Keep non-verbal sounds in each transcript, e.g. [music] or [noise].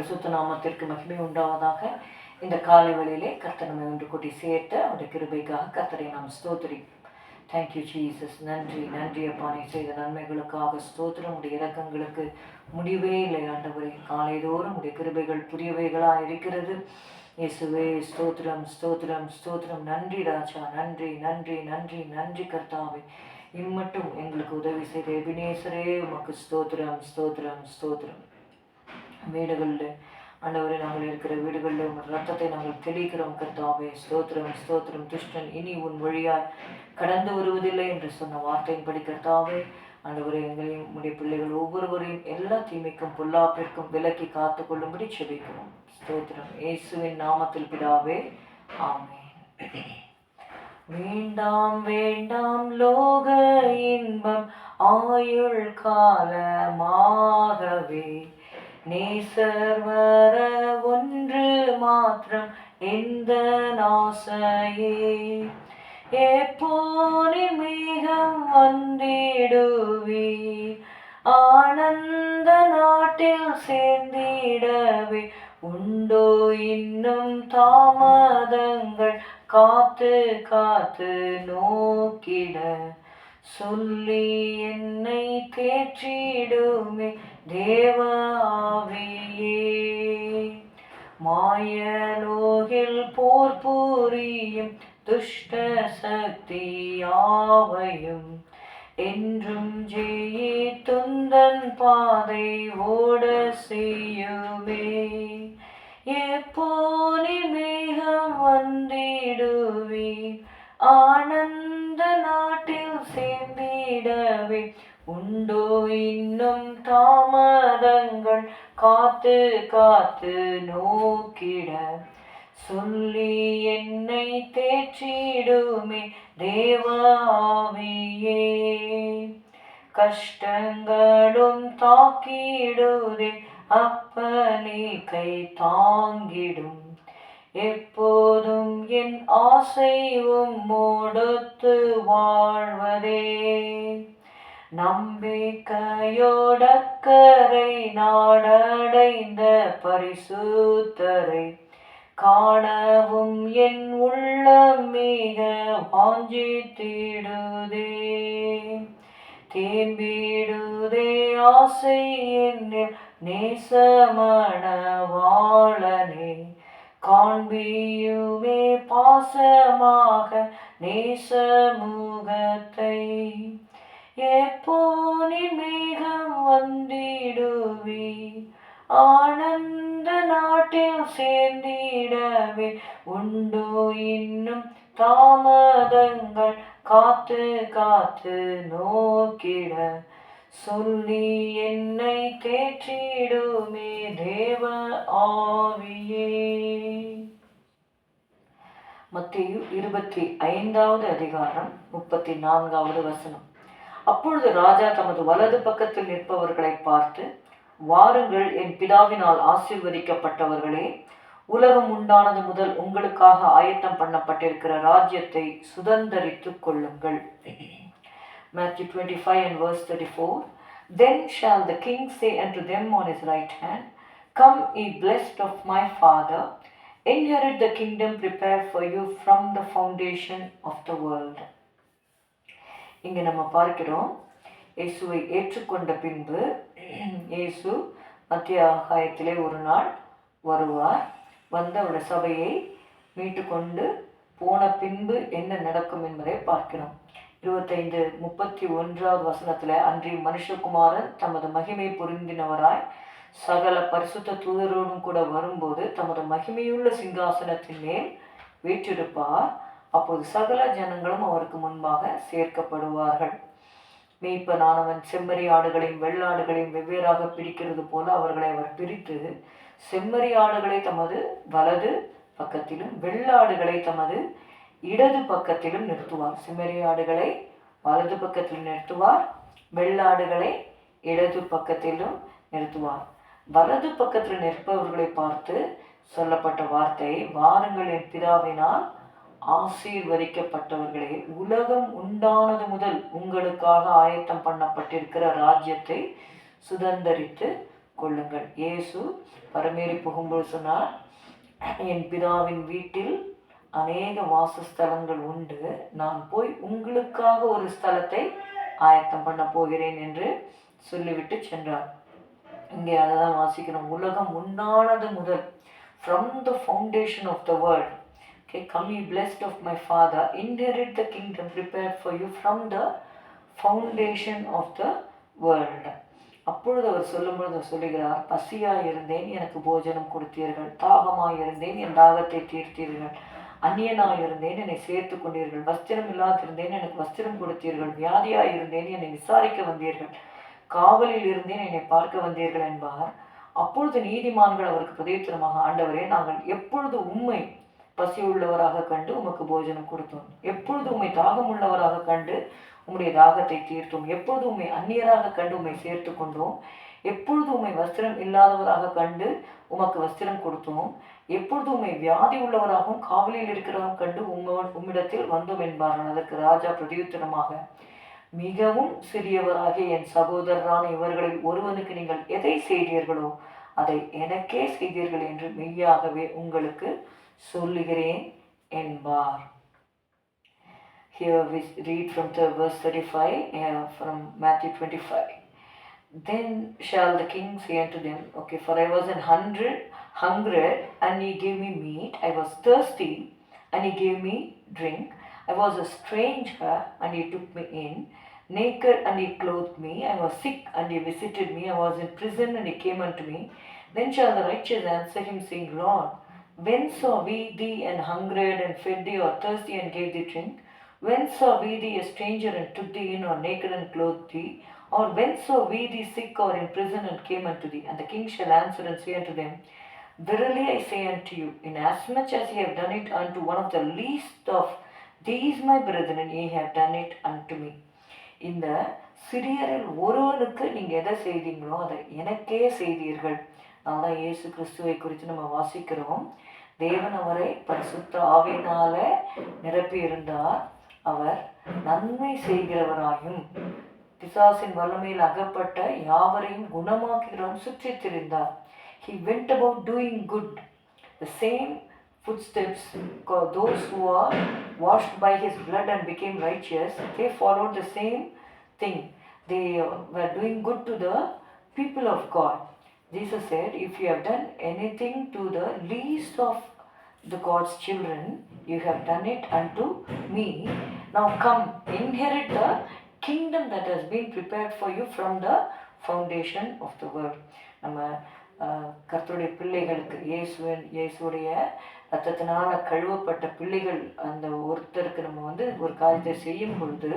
பரிசுத்த நாமத்திற்கு மகிமை உண்டாவதாக. இந்த காலை வழியிலே கர்த்தர் நம்மை ஒன்று கூட்டி சேர்த்து அவருடைய கிருபைக்காக கர்த்தரை நாம் ஸ்தோத்திரி தேங்க்யூ ஜீசஸ் நன்றி நன்றி அப்பா. நீ செய்த நன்மைகளுக்காக ஸ்தோத்திரம். உடைய இறக்கங்களுக்கு முடிவே இல்லை ஆண்டவரை. காலைதோறும் உடைய கிருபைகள் புரியவைகளாக இருக்கிறது. இயேசுவே ஸ்தோத்திரம் ஸ்தோத்திரம் ஸ்தோத்திரம். நன்றி ராஜா. நன்றி நன்றி நன்றி நன்றி கர்த்தாவே. இம்மட்டும் எங்களுக்கு உதவி செய்த எபினேசரே உமக்கு ஸ்தோத்திரம் ஸ்தோத்திரம் ஸ்தோத்திரம். வீடுகளில். ஆண்டவரே நாங்கள் இருக்கிற வீடுகளில் உங்கள் ரத்தத்தை நாங்கள் தெளிக்கிறோம் கர்த்தாவே. ஸ்தோத்திரம் ஸ்தோத்திரம் துஷ்டன் இனி உன் வழியால் கடந்து வருவதில்லை என்று சொன்ன வார்த்தையின்படி கர்த்தாவே. ஆண்டவரே எங்களையும் உடைய பிள்ளைகள் ஒவ்வொருவரையும் எல்லா தீமைக்கும் பொல்லாப்பிற்கும் விலக்கி காத்து கொள்ளும்படி செபிக்கிறோம். ஸ்தோத்திரம். இயேசுவின் நாமத்தில் பிதாவே ஆமே வேண்டாம் வேண்டாம் லோக இன்பம் ஆயுள் காலமாகவே. நேசர் வர ஒன்று மாத்திரம் இந்த நாசையே. எப்போனி மேகம் வந்திடுவி ஆனந்த நாட்டில் சேர்ந்திடவே. உண்டோ இன்னும் தாமதங்கள் காத்து காத்து நோக்கிட. சொல்லி என்னை தேற்றிடுமே தேவ ஆவியே மாயலோகில் போர் புரியும் துஷ்ட சக்தி யாவையும் என்றும் ஜெயி துந்தன் பாதை ஓட செய்யுமே. எப்போனி மேகம் வந்திடுவே ஆனந்த நாட்டில் சேர்ந்திடவே உண்டோ இன்னும் காத்து காத்து நோக்கிட சொல்லி என்னை தேற்றிடுமே தேவாவியே. கஷ்டங்களும் தாக்கிடுதே அப்பனே கை தாங்கிடும். எப்போதும் என் ஆசையும் மோடுத்து வாழ்வதே. நம்பிக்கையோட நம்பிக்கையோடக்கரை நாடடைந்த பரிசுத்தரை காணவும் என் உள்ளம் மிக வாஞ்சித்திடுதே தேம்பிடுதே ஆசை என்னில் நேசமண வாழனே. காண்பியுமே பாசமாக நேசமுகத்தை எப்போனி மேகம் வந்திடுவி ஆனந்த நாட்டில் சேர்ந்திடவே. உண்டோ இன்னும் தாமதங்கள் காத்து காத்து நோக்கிட. சொல்லி என்னை தேற்றிடுமே தேவ ஆவியே. மத்திய இருபத்தி ஐந்தாவது அதிகாரம் முப்பத்தி நான்காவது வசனம். அப்பொழுது ராஜா தமது வலது பக்கத்தில் நிற்பவர்களை பார்த்து வாருங்கள் என் பிதாவினால் ஆசிர்வதிக்கப்பட்டவர்களே உலகம் உண்டானது முதல் உங்களுக்காக ஆயத்தம் பண்ணப்பட்டிருக்கிற ராஜ்யத்தை சுதந்திரித்து கொள்ளுங்கள் Matthew twenty five and verse thirty four then shall the king say and to them on is right hand come ye blessed of my father inherit the kingdom prepare for you from the foundation of the world. இங்கே நம்ம பார்க்கிறோம். இயேசுவை ஏற்றுக்கொண்ட பின்பு இயேசு மத்திய ஆகாயத்திலே ஒரு நாள் வருவார். வந்து அவருடைய சபையை மீட்டு கொண்டு போன பின்பு என்ன நடக்கும் என்பதை பார்க்கிறோம். இருபத்தைந்து முப்பத்தி ஒன்றாவது வசனத்தில் அன்றி மனுஷகுமாரன் தமது மகிமை பொருந்தினவராய் சகல பரிசுத்த தூதரோடும் கூட வரும்போது தமது மகிமையுள்ள சிங்காசனத்தின் மேல் வீற்றிருப்பார். அப்போது சகல ஜனங்களும் அவருக்கு முன்பாக சேர்க்கப்படுவார்கள். மேய்ப்பனானவன் செம்மறி ஆடுகளையும் வெள்ளாடுகளையும் வெவ்வேறாக பிரிக்கிறது போல அவர்களை அவர் பிரித்து செம்மறி ஆடுகளை தமது வலது பக்கத்திலும் வெள்ளாடுகளை தமது இடது பக்கத்திலும் நிறுத்துவார். செம்மறி ஆடுகளை வலது பக்கத்தில் நிறுத்துவார் வெள்ளாடுகளை இடது பக்கத்திலும் நிறுத்துவார். வலது பக்கத்தில் நிற்பவர்களை பார்த்து சொல்லப்பட்ட வார்த்தை வாருங்கள் என் பிதாவினால் ஆசீர்வதிக்கப்பட்டவர்களே உலகம் உண்டானது முதல் உங்களுக்காக ஆயத்தம் பண்ணப்பட்டிருக்கிற ராஜ்யத்தை சுதந்தரித்து கொள்ளுங்கள். இயேசு பரமேறி புகும்போது சொன்னார் என் பிதாவின் வீட்டில் அநேக வாசஸ்தலங்கள் உண்டு. நான் போய் உங்களுக்காக ஒரு ஸ்தலத்தை ஆயத்தம் பண்ண போகிறேன் என்று சொல்லிவிட்டு சென்றார். இங்கே அதை தான் வாசிக்கிறோம். உலகம் உண்டானது முதல் from the foundation of the world Okay, come ye blessed of my Father, inherit the kingdom prepared for you from the foundation of the world. அப்பொழுது அவர் சொல்லும்பொழுது அவர் சொல்லுகிறார் பசியாக இருந்தேன் எனக்கு போஜனம் கொடுத்தீர்கள் தாகமாக இருந்தேன் என் தாகத்தை தீர்த்தீர்கள் அந்நியனாக இருந்தேன் என்னை சேர்த்து கொண்டீர்கள் வஸ்திரம் இல்லாதிருந்தேன் எனக்கு வஸ்திரம் கொடுத்தீர்கள் வியாதியாக இருந்தேன் என்னை விசாரிக்க வந்தீர்கள் காவலில் இருந்தேன் என்னை பார்க்க வந்தீர்கள் என்பார் அப்பொழுது நீதிமான்கள் அவருக்கு பிரதித்திரமாக ஆண்டவரே நாங்கள் எப்பொழுது உண்மை பசி உள்ளவராக கண்டு உமக்கு போஜனம் கொடுத்தோம். எப்பொழுது உண்மை தாகம் உள்ளவராக கண்டு உம்முடைய தாகத்தை தீர்த்தோம். எப்பொழுது உண்மை அந்நியராக கண்டு உம்மை சேர்த்து கொண்டோம். எப்பொழுது உண்மை வஸ்திரம் இல்லாதவராக கண்டு உமக்கு வஸ்திரம் கொடுத்தோம். எப்பொழுது உண்மை வியாதி உள்ளவராகவும் காவலில் இருக்கிறவன் கண்டு உம்ம உம்மிடத்தில் வந்தோம் என்பார்கள். அதற்கு ராஜா பிரதியுத்தரமாக மிகவும் சிறியவராகிய என் சகோதரரான இவர்களில் ஒருவனுக்கு நீங்கள் எதை செய்தீர்களோ அதை எனக்கே செய்தீர்கள் என்று மெய்யாகவே உங்களுக்கு சொல்லுகிறேன் என்பார் Here we read from the verse 35 uh, from Matthew 25. Then shall the king say unto them, Okay, for I was an hundred hungered, and ye gave me meat. I was thirsty, and ye gave me drink. I was a stranger, and ye took me in. Naked, and ye clothed me. I was sick, and ye visited me. I was in prison, and ye came unto me. Then shall the righteous answer him, saying, Lord, when saw we thee and hungered, and fed thee, or thirsty, and gave thee drink? When saw we thee a stranger, and took thee in, or naked, and clothed thee? Or when saw we thee sick, or in prison, and came unto thee? And the king shall answer and say unto them, Verily I say unto you, inasmuch as ye have done it unto one of the least of these my brethren, ye have done it unto me. இந்த சிறியரில் ஒருவனுக்கு நீங்கள் எதை செய்தீங்களோ அதை எனக்கே செய்தீர்கள் நான் தான் இயேசு கிறிஸ்துவை குறித்து நம்ம வாசிக்கிறோம் தேவன் அவரை பரிசுத்த ஆவினால நிரப்பி இருந்தார் அவர் நன்மை செய்கிறவராயும் பிசாசின் வல்லமையில் அகப்பட்ட யாவரையும் குணமாக்குகிறவரும் சுற்றி திரிந்தார் he went about doing good the same footsteps those those are washed by his blood and became righteous they followed the same thing they were doing good to the people of God jesus said if you have done anything to the least of the god's children you have done it unto me now come inherit the kingdom that has been prepared for you from the foundation of the world நம்ம ஆஹ், கர்த்தருடைய பிள்ளைகளுக்கு இயேசுவின் இயேசுடைய ரத்தத்தினால கழுவப்பட்ட பிள்ளைகள் அந்த ஒருத்தருக்கு நம்ம வந்து ஒரு காரியத்தை செய்யும் பொழுது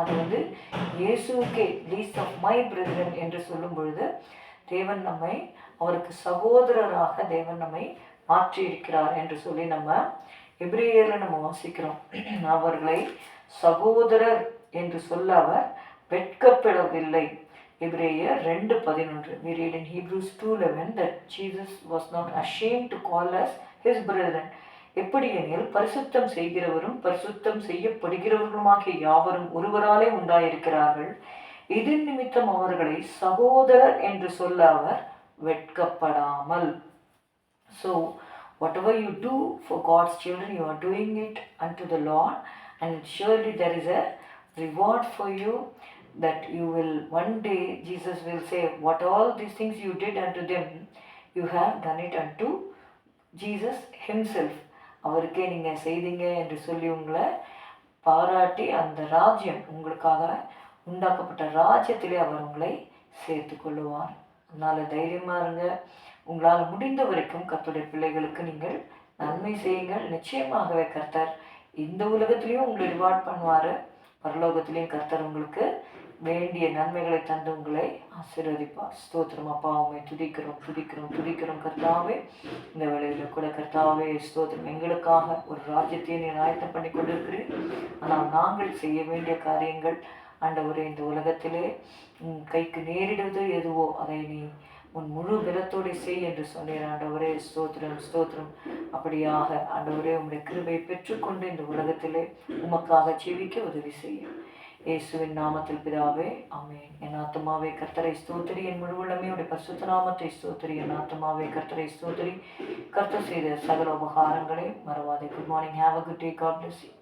அது வந்து இயேசுவுக்கே லீஸ்ட் ஆஃப் மை பிரதரன் என்று சொல்லும் பொழுது தேவன் நம்மை அவருக்கு சகோதரராக தேவன் நம்மை மாற்றி இருக்கிறார் என்று சொல்லி நம்ம எபிரேயரில் நம்ம வாசிக்கிறோம். [clears throat] அவர்களை சகோதரர் என்று சொல்ல அவர் வெட்கப்படவில்லை. எப்ரேயர் ரெண்டு பதினொன்று. We read in Hebrews two eleven that Jesus was not ashamed to call us his brethren எப்படி எனில் பரிசுத்தம் செய்கிறவரும் பரிசுத்தம் செய்யப்படுகிறவர்களுமாகிய யாவரும் ஒருவராலே உண்டாயிருக்கிறார்கள். இதன் நிமித்தம் அவர்களை சகோதரர் என்று சொல்ல அவர் வெட்கப்படாமல் so whatever you do for God's children you are doing it and to the lord and surely there is a reward for you that you will one day Jesus will say what all these things you did unto you you have it and unto Jesus himself அவருக்கே நீங்கள் செய்தீங்க என்று சொல்லி உங்களை பாராட்டி அந்த ராஜ்யம் உங்களுக்காக உண்டாக்கப்பட்ட ராஜ்யத்திலே அவர் உங்களை சேர்த்து கொள்ளுவார். அதனால் தைரியமா இருங்க. உங்களால் முடிந்த வரைக்கும் கர்த்தருடைய பிள்ளைகளுக்கு நீங்கள் நன்மை செய்யுங்கள். நிச்சயமாகவே கர்த்தர் இந்த உலகத்திலையும் உங்களை ரிவார்ட் பண்ணுவார். பரலோகத்திலையும் கர்த்தர் உங்களுக்கு வேண்டிய நன்மைகளை தந்து உங்களை ஆசீர்வதிப்பார். ஸ்தோத்திரம். அப்பா உண்மை துதிக்கிறோம் துதிக்கிறோம் துதிக்கிறோம். கர்த்தாவே இந்த வேலையில் கூட கர்த்தாவே ஸ்தோத்திரம். எங்களுக்காக ஒரு ராஜ்யத்தையும் நீ ஆயத்தம் பண்ணி கொண்டிருக்கிறேன் ஆனால் நாங்கள் செய்ய வேண்டிய காரியங்கள் ஆண்டவரே இந்த உலகத்திலே உன் கைக்கு நேரிடுவது எதுவோ அதை நீ உன் முழு பலத்தோடு செய் என்று சொன்னீர் ஆண்டவரே ஸ்தோத்திரம் ஸ்தோத்திரம். அப்படியாக ஆண்டவரே உம்முடைய கிருபை பெற்றுக்கொண்டு இந்த உலகத்திலே உமக்காக ஜீவிக்க உதவி செய்யும். இயேசுவின் நாமத்தில் பிதாவே ஆமென். என் ஆத்மாவே கர்த்தரை ஸ்தோத்திரி. என் முழு உள்ளமையுடைய பசுத்த நாமத்தை ஸ்தோத்திரி. என் ஆத்மாவே கர்த்தரை ஸ்தோத்திரி. கர்த்தர் செய்த சகல உபகாரங்களை மறவாதே. Good morning have a good day God bless you